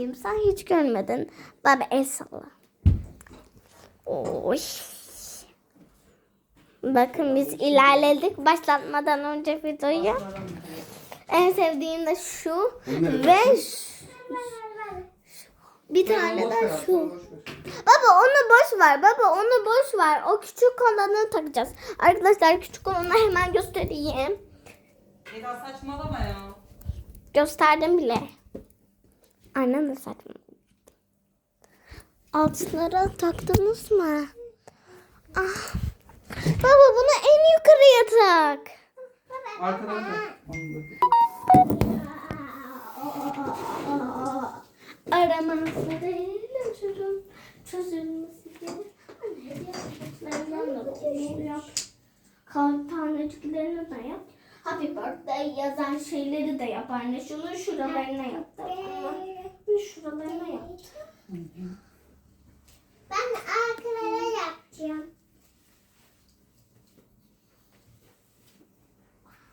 takayım. Sen hiç görmedin. Baba el salla. Oy. Bakın biz ilerledik başlatmadan önce videoyu. En sevdiğim de şu ve şu. Bir tane de şu. Baba onu boş ver. Baba onu boş ver. O küçük olanı takacağız. Arkadaşlar küçük olanı hemen göstereyim. Eda saçmalama ya. Gösterdim bile. Annem de saçma. Altlara taktınız mı? Ah. Baba bunu en yukarıya tak. Arkadan tak. Da- Aramazlarıyla çözüm, çözülmesi gelir. Anne hediye paketlerden de bunu yap. Kağıt taneciklerini de yap. Happy birthday yazan şeyleri de yap anne. Şunu şuralarına yap. Tamam şuralarına yap. Ben arkalara yapacağım.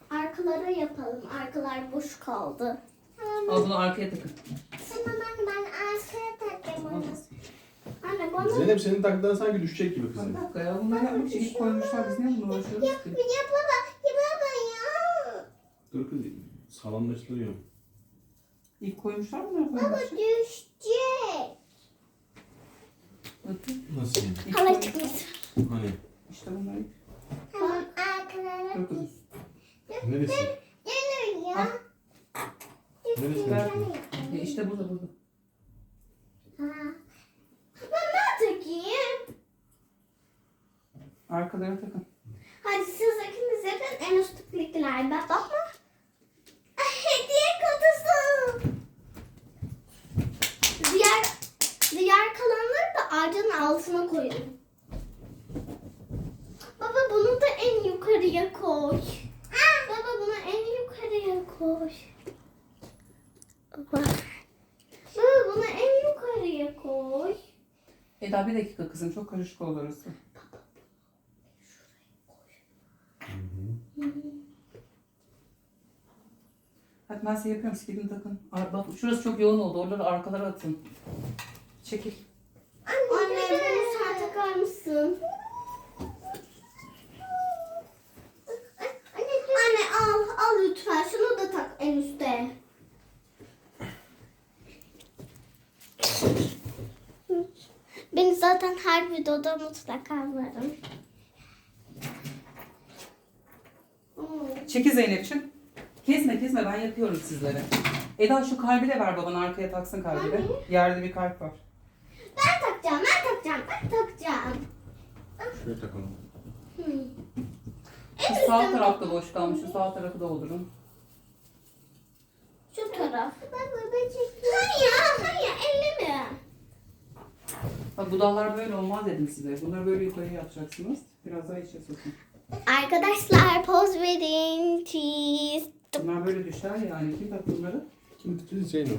Arkalara yapalım. Arkalar boş kaldı. Al bunu arkaya takın. Tamam anne ben arkaya takayım onu. Anne bana Zeynep senin taktıkların sanki düşecek gibi Bir kızım. dakika ya bunları yapmak için ilk koymuşlar. Biz niye bunu uğraşıyoruz ki? Ya baba, ya baba ya. Dur kız salamlaştırıyor. İlk koymuşlar bunları Baba koymuşlar. düşecek. Bakın. Nasıl yani? İlk hala çıkmış. Hani? İşte bunlar ilk. Tamam. Dur kızım. Neresi? Gelin ya. Neresi? Ver. E işte burada burada. Ha. Ben ne takayım? Arkalara takın. Hadi siz ikiniz yapın. En üsttekiler bak bakma. Hediye kutusu. Diğer diğer kalanları da ağacın koyun. Baba bunu da en yukarıya koy. Baba bunu en yukarıya koy. Baba. Baba bunu en yukarıya koy. Eda bir dakika kızım çok karışık oldu orası. Hadi ben size yapıyorum. Siz gidin takın. Ay, bak şurası çok yoğun oldu. Oraları arkalara atın. Çekil. Anne takar mısın? Anne al, al lütfen. Şunu da tak en üstte. Ben zaten her videoda mutlaka varım. Çekil Zeynep'ciğim. Kesme kesme ben yapıyorum sizlere. Eda şu kalbi de ver babana arkaya taksın kalbi de. Yerde bir kalp var. Ben takacağım, ben takacağım, ben takacağım. Şöyle takalım. Hmm. Şu sağ tarafta boş kalmış. Şu sağ tarafı doldurun. Şu taraf. Baba ben çekeyim. Hayır, hayır, elleme. Bak bu dallar böyle olmaz dedim size. Bunları böyle yukarıya yapacaksınız. Biraz daha içe sokun. Arkadaşlar poz verin. Cheese. Bunlar böyle düşer yani. Kim taktı bunları? Kim tutuyor Zeynep?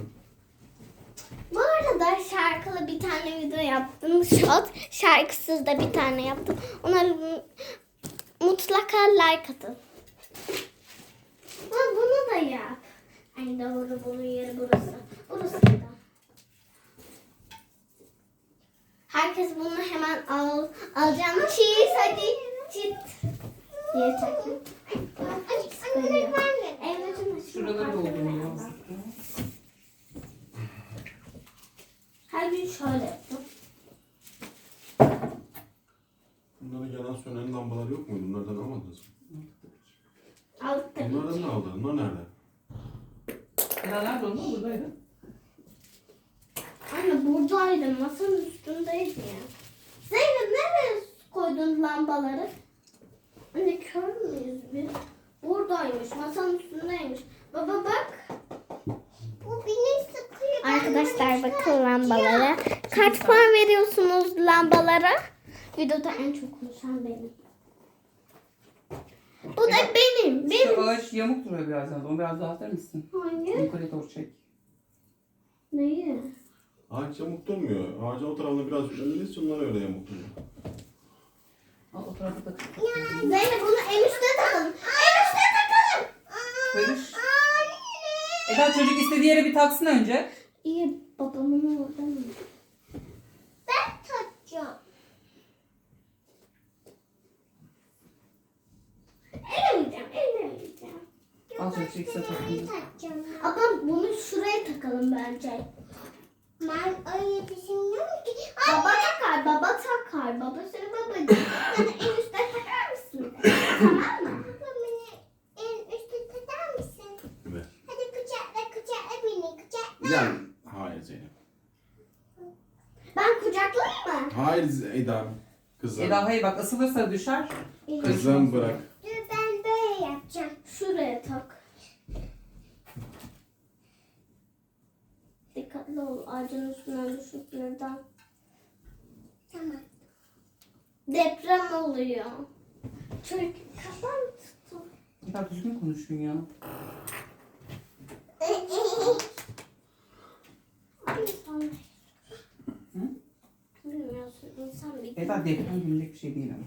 Bu arada şarkılı bir tane video yaptım. Shot. Şarkısız da bir tane yaptım. Mu- mutlaka like atın. Ha, bunu da yap. Ay doğru bunun yeri burası. Burası da. Herkes bunu hemen al, alacağım. Cheese hadi. Çit. Diye. Evet, Şuraları doldurun ya. Her gün şöyle yaptım. Bunların yanan sönen lambalar yok muydu? Bunlardan almadınız mı? Aldık tabii. Bunlardan ne aldın? Bunlar nerede? Eda nerede onlar? Buradaydı. Anne buradaydı. Masanın üstündeydi ya. Zeynep nereye koydun lambaları? Anne kör müyüz biz? Buradaymış. Masanın üstündeymiş. Baba bak. Bu beni sıkıyor. Ben Arkadaşlar bunu bakın lambalara. Kaç puan veriyorsunuz lambalara? Videoda en çok konuşan benim. Bu da benim. Benim. Şu ağaç yamuk duruyor biraz yalnız. Onu biraz daha atar mısın? Hayır. Yukarıya doğru çek. Neyi? Ağaç yamuk durmuyor. Ağacın o tarafına biraz önündesin onlar öyle yamuk duruyor. Al o tarafa tak. Zeynep bunu en üstte takalım. En üstte takalım. Barış. Eda çocuk istediği yere bir taksın önce. İyi Babamın orada mı? Ben takacağım. Elemeyeceğim, elemeyeceğim. Al Ben takayım. takacağım. Ama bunu şuraya takalım bence. Ben öyle düşünüyorum ki. Baba takar, baba takar. Baba seni babacığım. Sen en üstte takar mısın? tamam mı? Baba beni en üstte tutar mısın? Evet. Hadi kucakla kucakla beni kucakla. Yani hayır Zeynep. Ben kucaklayayım mı? Hayır Eda. Kızım. Eda hayır bak asılırsa düşer. Kızım bırak. Dur ben böyle yapacağım. Şuraya tak. Dikkatli ol. Ağacın üstünden düşüp birden. Tamam. Deprem oluyor. Çünkü kafam tuttu. Eda düzgün konuşun ya. İnsan... Bilmiyorsun. insan bir Eda deprem bilecek bir şey değil ama.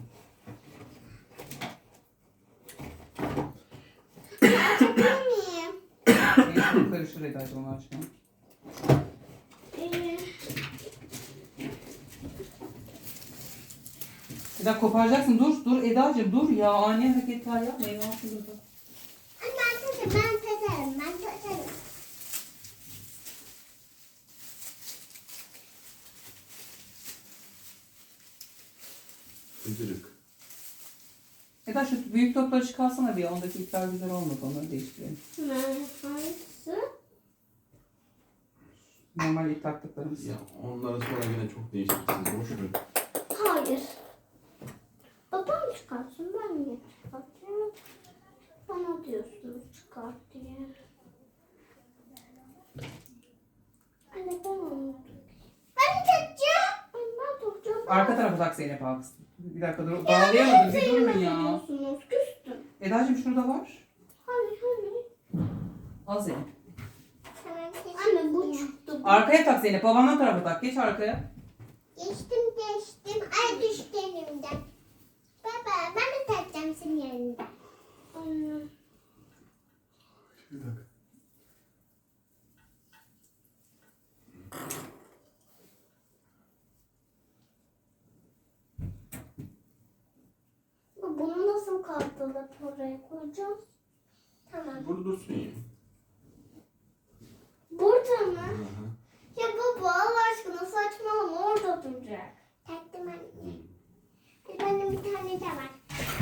Neyse çok karışır Eda'cığım onu açma. Eda koparacaksın dur dur Eda'cığım dur ya ani hareketler yapma. Ne yapıyorsun Eda? Ben tatarım ben tatarım ben tatarım. Gıcırık. Eda şu büyük topları çıkarsana bir ondaki ipler güzel olmadı onları değiştirelim. ne? Hangisi? Normal ip taktıklarımız. Ya onları sonra yine çok değiştirirsiniz. Boş ver. Hayır. Babam çıkartsın ben niye çıkartıyorum? Bana diyorsunuz çıkart diye. Anne ben onu Ben takacağım. Ay, ben tutacağım. Tak Zeynep abi. Bir dakika dur. Bağlayamadım bir durun ya. Diyorsunuz küstüm. Eda'cığım şurada var. Hani hani. Al Zeynep. Tamam Anne bu ederim. çıktı. Arkaya tak Zeynep. Babandan tarafa tak. Geç arkaya. Geçtim geçtim. Ay düştü elimden. Baba ben de takacağım senin yanında. Anne. Bir dakika. Bunu nasıl kaldırıp oraya koyacağız? Tamam. Burada dursun ya. Burada mı? Hı hı. Ya baba Allah aşkına saçmalama orada duracak. Taktım anne. Benim bir tane de var.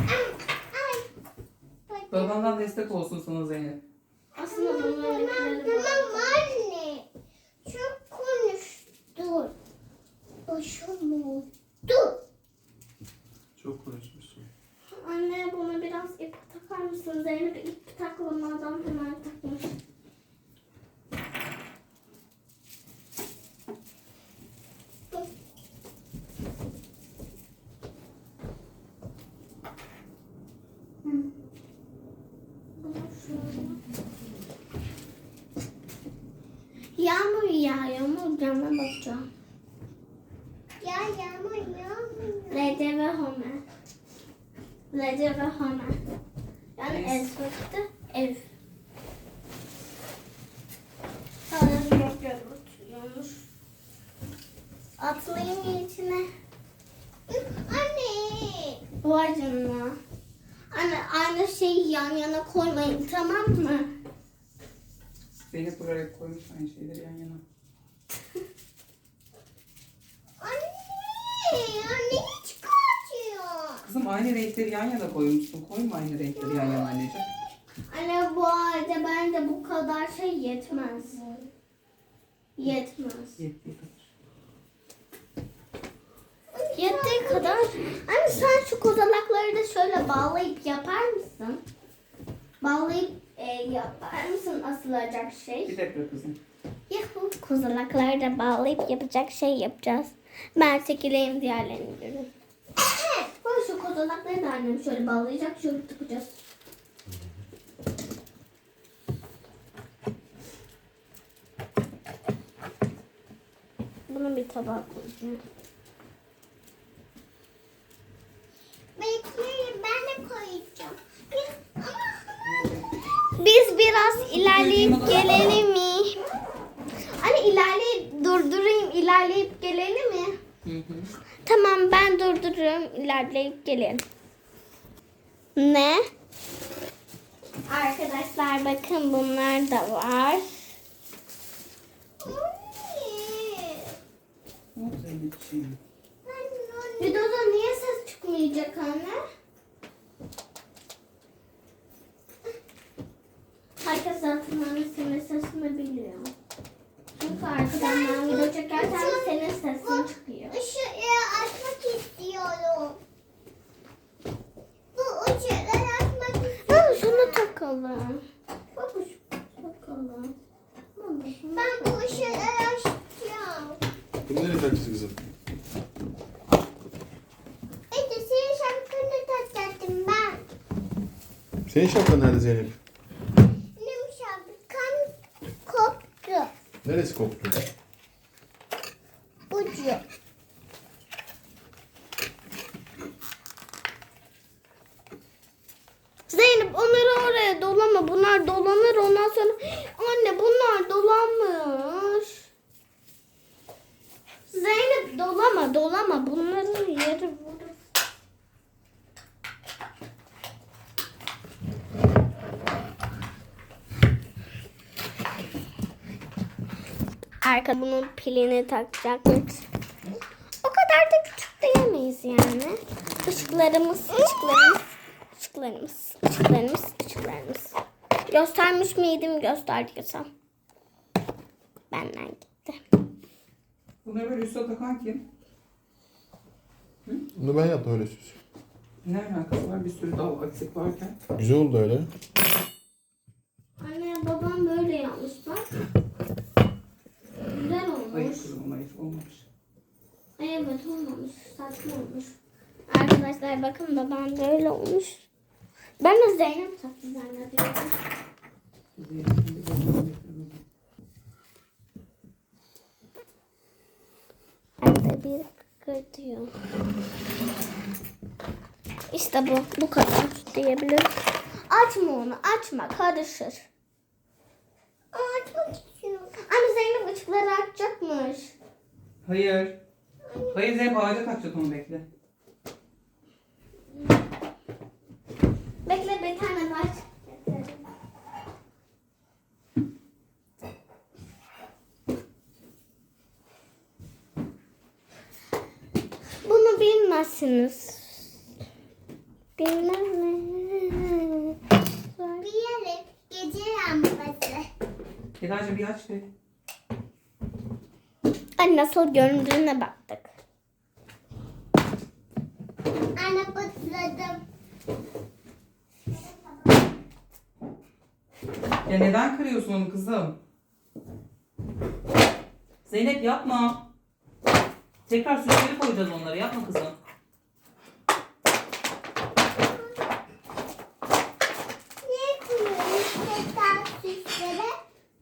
Ay. Ay. Bak- Babandan destek olsun sana Zeynep. Aslında bunun Tamam tamam var. anne. Çok konuştun. Başım oldu. Çok konuşmuşsun. Anne buna biraz ip takar mısın? Zeynep ip taklamadan hemen takmış. Bunu şöyle. Yağmur yağıyor mu? Cama bakacağım. Ya yağmur yağmur. Lede ve Homer. Lede ve Homer. Yani Neyse. Esfak'ta ev. Sanırım yok oturuyormuş. Atlayayım içine. Anne. Vay canına. Anne aynı şeyi yan yana koymayın tamam mı? Zeynep buraya koymuş aynı şeyleri yan yana. Anne. Anne çıkartıyor. Kızım aynı renkleri yan yana koymuşsun. Koyma aynı renkleri yan yana anneciğim. Anne bu halde bence bu kadar şey yetmez. Yetmez. Yettiği kadar. Yettiği kadar. Anne sen şu kozalakları da şöyle bağlayıp yapar mısın? Bağlayıp yapar mısın asılacak şey? Bir dakika kızım. Ya bu kozalakları da bağlayıp yapacak şey yapacağız. Ben çekileyim diğerlerini görün. Bak şu kozalakları da annem şöyle bağlayacak şöyle takacağız. Bunu bir tabağa koyacağım. Bekleyin ben de koyacağım. Bir- Ama Biz biraz ilerleyip gelelim mi? Hani ilerleyip İlerleyip gelelim mi? Hı hı. Tamam ben durduruyorum. İlerleyip gelin. Ne? Arkadaşlar bakın bunlar da var. Zeynepciğim. Videoda niye ses çıkmayacak anne? Herkes zaten annesinin sesini biliyor. Çünkü arkadan ben video çekerken senin sesin çıkıyor. Işığı açmak istiyorum. Bu ışığı açmak istiyorum. Ha, şunu takalım. Baba şunu takalım. Baba, şunu Ben bu ışığı açacağım. Bunu nereye takacağız kızım? Ece senin şapkanı takacaktım ben. Senin şapkan nerede Zeynep? Benim şapkam koptu. Neresi koptu? Ucu. Zeynep onları oraya dolama. Bunlar dolanır ondan sonra anne bunlar dolanmış. Zeynep dolama dolama bunların yeri vurur. Arka bunun pilini takacakmış. O kadar da küçük diyemeyiz yani. Işıklarımız, ışıklarımız, ışıklarımız, ışıklarımız, ışıklarımız. Göstermiş miydim gösterdiysem. Benden gitti. Bunları böyle üste takan kim? Bunu ben yaptım öyle süs. Ne alakası var bir sürü dal eksik varken? Güzel oldu öyle. Anne babam böyle yapmış bak. Güzel Hayır olmuş. kızım hayır olmamış. Ay evet olmamış. Saçma olmuş. Arkadaşlar bakın babam böyle olmuş. Ben de Zeynep taktı zannediyorum. Evde bir kıkırtıyor. İşte bu. Bu kadar diyebilirim. Açma onu. Açma. Karışır. Açmak istiyorum. Anne Zeynep ışıkları açacakmış. Hayır. Hayır Zeynep ağaca takacak onu bekle. Bekle bir tane var. Bunu bilmezsiniz. Bilmem ne. Bir yere gece lambası. Eda'cığım bir aç be. Ay nasıl göründüğüne baktık. Ana patladım. Ya neden kırıyorsun onu kızım? Zeynep yapma. Tekrar süsleri koyacağız onları. Yapma kızım. Niye koyuyoruz tekrar süslere?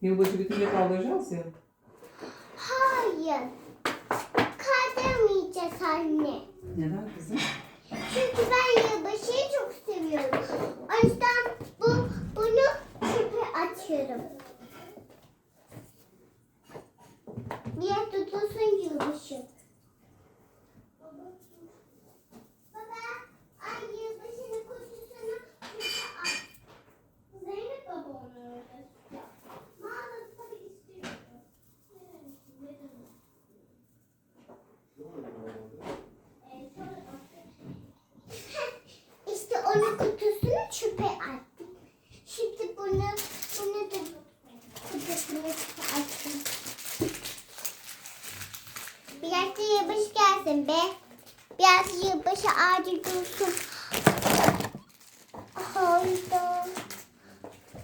Yılbaşı bitince kaldıracağız ya. Hayır. Kaldıramayacağız anne. Neden kızım? Çünkü ben yılbaşıyı çok seviyorum. O yüzden bu, bunu çöpe atıyorum. Bir yer tutulsun yılbaşı. Baba, ay yılbaşının kutusunu çöpe at. Zeynep baba onu öyle. Mağaza tabii istiyorum. İşte onun kutusunu çöpe attım. Şimdi bunu, bunu da kutusunu çöpe attım. Biraz da yılbaşı gelsin be. Biraz yılbaşı ağacı dursun. Hayda.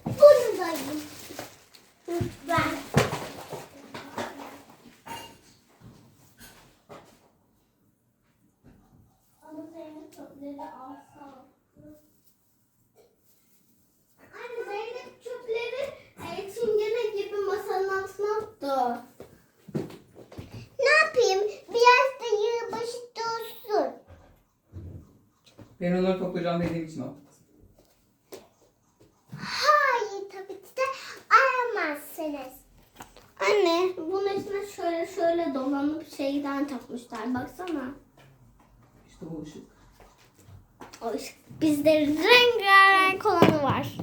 Bunu da yiyin. Lütfen. Ama Zeynep çöpleri alsa. Anne Zeynep çöpleri e, çingene gibi masanın altına attı. ne yapayım? Biraz da yılbaşı dursun. Ben onları toplayacağım dediğim için o. Hayır tabii ki de aramazsınız. Anne bunun içine şöyle şöyle dolanıp şeyden takmışlar. Baksana. İşte bu ışık. O ışık. Bizde rengarenk olanı var.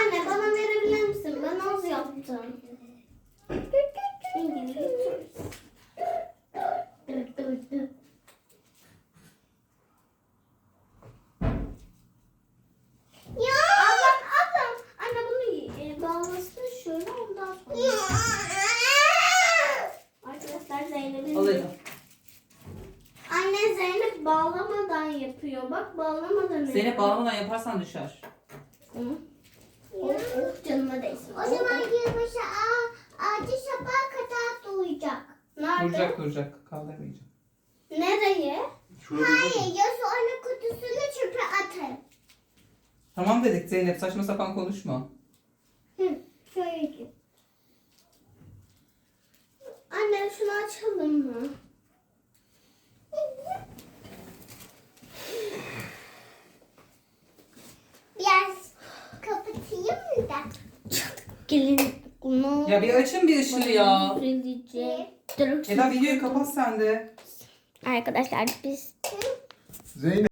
Anne bana verebilir misin? Ben az yaptım. Ya. Ablam ablam. Anne bunu e, bağlasın şöyle ondan sonra. Arkadaşlar Zeynep'in... Al Eda. Anne Zeynep bağlamadan yapıyor. Bak bağlamadan Zeynep bağlamadan yaparsan düşer. Hı. Oh, oh, canıma değsin. O zaman yılbaşı ağa, ağacı sabaha kadar duyacak. Nerede? Duracak duracak. Kaldırmayacağım. Nereye? Şurada. Hayır, ya sonra kutusunu çöpe atarım. Tamam dedik Zeynep saçma sapan konuşma. Hı, şöyle. Anne şunu açalım mı? Biraz kapatayım mı da? Gelin bunu Ya bir açın bir ışığı ya. Eda videoyu kapat sen de. Arkadaşlar biz Zeynep.